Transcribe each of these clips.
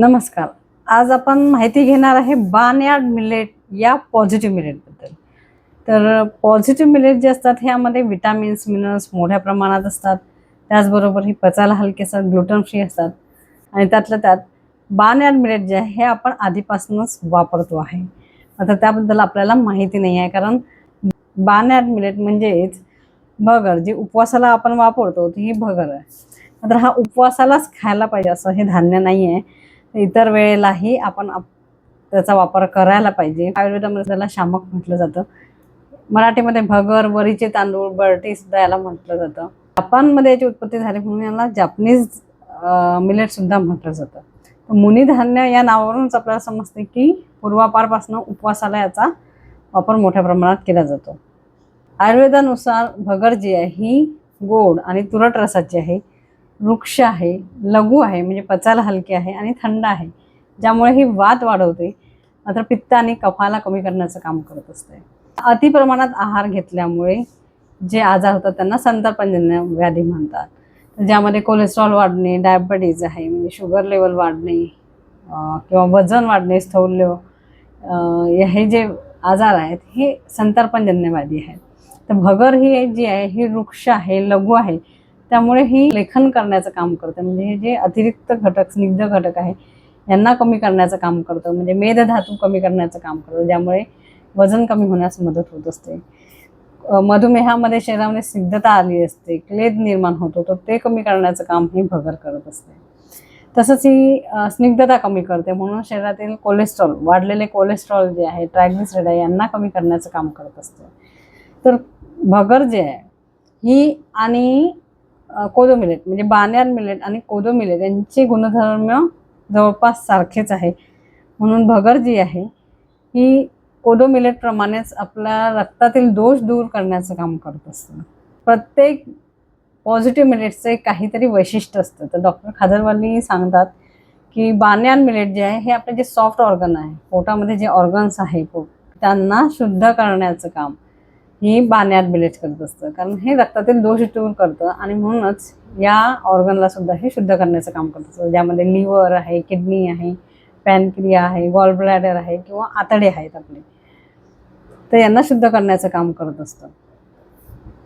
नमस्कार. आज आपण माहिती घेणार आहे बानयार्ड मिलेट या पॉझिटिव्ह मिलेटबद्दल तर पॉझिटिव्ह मिलेट जे असतात ह्यामध्ये विटामिन्स मिनरल्स मोठ्या प्रमाणात असतात. त्याचबरोबर ही पचायला हलके असतात ग्लुटन फ्री असतात. आणि त्यातल्या त्यात बानयार्ड मिलेट जे आहे हे आपण आधीपासूनच वापरतो आहे. आता त्याबद्दल आपल्याला माहिती नाही आहे कारण बानयार्ड मिलेट म्हणजेच भगर जी उपवासाला आपण वापरतो ती ही भगर आहे. मात्र हा उपवासालाच खायला पाहिजे असं हे धान्य नाही आहे इतर वेळेलाही आपण आप- त्याचा वापर करायला पाहिजे. आयुर्वेदामध्ये त्याला शामक म्हटलं जातं. मराठीमध्ये भगर वरीचे तांदूळ बरटी सुद्धा याला म्हटलं जातं. जपानमध्ये याची उत्पत्ती झाली म्हणून याला जापनीज मिलेट सुद्धा म्हटलं जातं. तर मुनिधान्य या नावावरूनच आपल्याला समजते की पूर्वापारपासून उपवासाला याचा वापर मोठ्या प्रमाणात केला जातो. आयुर्वेदानुसार भगर जी आहे ही गोड आणि तुरट रसाची आहे. वृक्ष आहे लघु आहे म्हणजे पचायला हलके आहे आणि थंड आहे ज्यामुळे ही वात वाढवते. मात्र पित्त आणि कफाला कमी करण्याचं काम करत असते. अति प्रमाणात आहार घेतल्यामुळे जे आजार होतात त्यांना संतर्पणजन्य व्याधी म्हणतात. ज्यामध्ये कोलेस्ट्रॉल वाढणे डायबिटीज आहे म्हणजे शुगर लेवल वाढणे किंवा वजन वाढणे स्थौल्य हे जे आजार आहेत हे संतर्पणजन्य व्याधी आहेत. तर भगर ही जी आहे ही वृक्ष आहे लघु आहे त्यामुळे ही लेखन करण्याचं काम करते म्हणजे हे जे अतिरिक्त घटक स्निग्ध घटक आहे यांना कमी करण्याचं काम करतं म्हणजे मेदधातू कमी करण्याचं काम करतं ज्यामुळे वजन कमी होण्यास मदत होत असते. मधुमेहामध्ये शरीरामध्ये स्निग्धता आली असते क्लेद निर्माण होतो तर ते कमी करण्याचं काम ही भगर करत असते. तसंच ही स्निग्धता कमी करते. म्हणून शरीरातील कोलेस्ट्रॉल वाढलेले कोलेस्ट्रॉल जे आहे ट्रायग्लिसराईड आहे यांना कमी करण्याचं काम करत असते. तर भगर जे आहे ही आणि कोदो मिलेट म्हणजे बान्यान मिलेट आणि कोदो मिलेट यांचे गुणधर्म जवळपास सारखेच आहे. म्हणून भगर जी आहे ही कोदो मिलेटप्रमाणेच आपल्या रक्तातील दोष दूर करण्याचं काम करत असतं. प्रत्येक पॉझिटिव्ह मिलेटचं एक काहीतरी वैशिष्ट्य असतं. तर डॉक्टर खादरवाली सांगतात की बान्यान मिलेट जे आहे हे आपले जे सॉफ्ट ऑर्गन आहे पोटामध्ये जे ऑर्गन्स आहे पोट त्यांना शुद्ध करण्याचं काम. ही बाण्यात बिलेज करत असतं. कारण हे रक्तातील दोष दूर करतं आणि म्हणूनच या ऑर्गनला सुद्धा हे शुद्ध करण्याचं काम करत असतं. ज्यामध्ये लिव्हर आहे किडनी आहे पॅनक्रिया आहे गॉल ब्लॅडर आहे किंवा आतडे आहेत आपले. तर यांना शुद्ध करण्याचं काम करत असतं.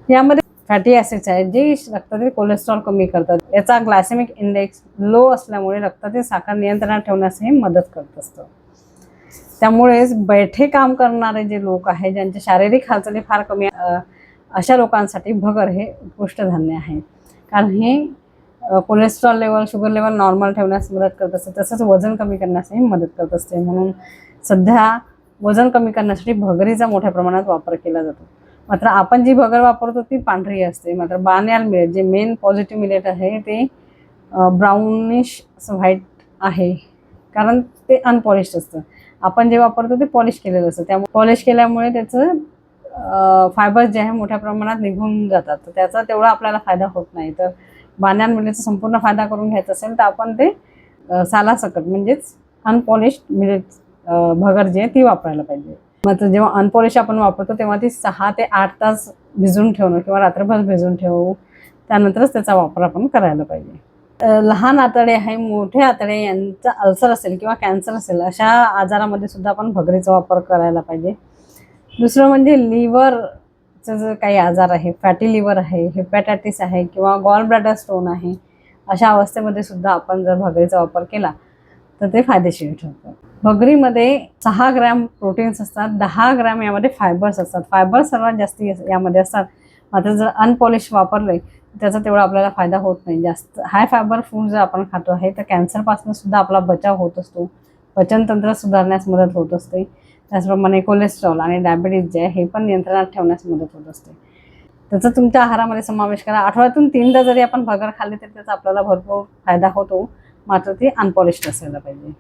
यामध्ये फॅटी ॲसिड्स आहेत जे रक्तातील कोलेस्ट्रॉल कमी करतात. याचा ग्लायसेमिक इंडेक्स लो असल्यामुळे रक्तातील साखर नियंत्रणात ठेवण्यास हे मदत करत असतं. त्यामुळेच बैठे काम करणारे जे लोक आहेत ज्यांच्या शारीरिक हालचाली फार कमी अशा लोकांसाठी भगर हे उत्कृष्ट धान्य आहे. कारण हे cholesterol level sugar level normal ठेवण्यास मदत करत असते तसंच वजन कमी करण्यासही मदत करत असते. म्हणून सध्या वजन कमी करण्यासाठी भगरीचा मोठ्या प्रमाणात वापर केला जातो. मात्र आपण जी भगर वापरतो ती पांढरी असते. मात्र बान्याल मिलेट जे मेन पॉझिटिव्ह मिलेट आहे ते ब्राउनिश असं व्हाईट आहे. कारण ते अनपॉलिश्ड असतं. आपण जे वापरतो ते पॉलिश केलेलं असतं. त्यामुळे पॉलिश केल्यामुळे त्याचं फायबर्स जे आहे मोठ्या प्रमाणात निघून जातात. तर त्याचा तेवढा आपल्याला फायदा होत नाही. तर बाण्यान संपूर्ण फायदा करून घ्यायचा असेल तर आपण ते सालासकट म्हणजेच अनपॉलिश्ड मिलेट भगर जी आहे ती वापरायला पाहिजे. मात्र जेव्हा अनपॉलिश आपण वापरतो तेव्हा ती सहा ते आठ तास भिजवून ठेवणं किंवा रात्रभर भिजवून ठेवू त्यानंतरच त्याचा वापर आपण करायला पाहिजे. लहान आतडे आहे मोठे आतडे यांचा अल्सर असेल किंवा कॅन्सर असेल अशा आजारामध्ये सुद्धा आपण भगरीचा वापर करायला पाहिजे. दुसरं म्हणजे लिव्हरचं जे काही आजार आहे फॅटी लिव्हर आहे हेपॅटायटिस आहे किंवा गॉल ब्लॅडर स्टोन आहे अशा अवस्थेमध्ये सुद्धा आपण जर भगरीचा वापर केला तर ते फायदेशीर ठरतं. भगरीमध्ये सहा ग्रॅम प्रोटीन्स असतात दहा ग्रॅम यामध्ये फायबर्स असतात. फायबर्स सर्वात जास्ती यामध्ये असतात. मात्र जर अनपॉलिश वापरले त्याचा तेवढा आपल्याला फायदा होत नाही जास्त. हाय फायबर फूड जर आपण खातो आहे तर कॅन्सरपासून सुद्धा आपला बचाव होत असतो. पचनतंत्र सुधारण्यास मदत होत असते. त्याचप्रमाणे कोलेस्ट्रॉल आणि डायबिटीज जे आहे हे पण नियंत्रणात ठेवण्यास मदत होत असते. त्याचा तुमच्या आहारामध्ये समावेश करा. आठवड्यातून तीनदा जरी आपण भगर खाल्ली तरी त्याचा आपल्याला भरपूर फायदा होतो. मात्र ती अनपॉलिश्ड असायला पाहिजे.